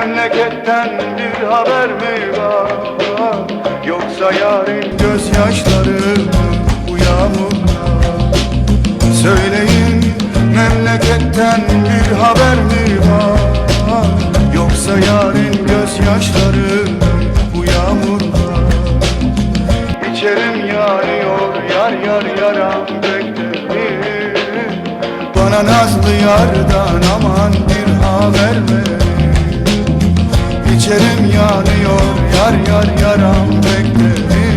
Memleketten bir haber mi var? Yoksa yarın gözyaşları mı bu yağmurlar Söyleyin memleketten bir haber mi var? Yoksa yarın gözyaşları bu yağmurlar İçerim yanıyor yar yar yaram beklerim Bana nazlı yardan aman bir haber ver İçerim yanıyor yar yar yaram beklerim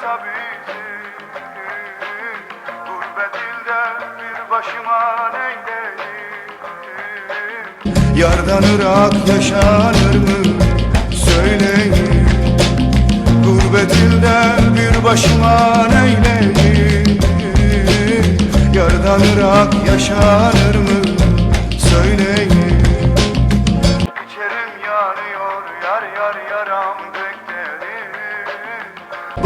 Gurbet ilde bir başıma neyleyim Yardan yaşanır mı? Söyleyin. Gurbet ilde bir başıma neyleyim Yardan ırak yaşanır mı? Söyleyin. İçerim yanıyor yar yar yaram beklerim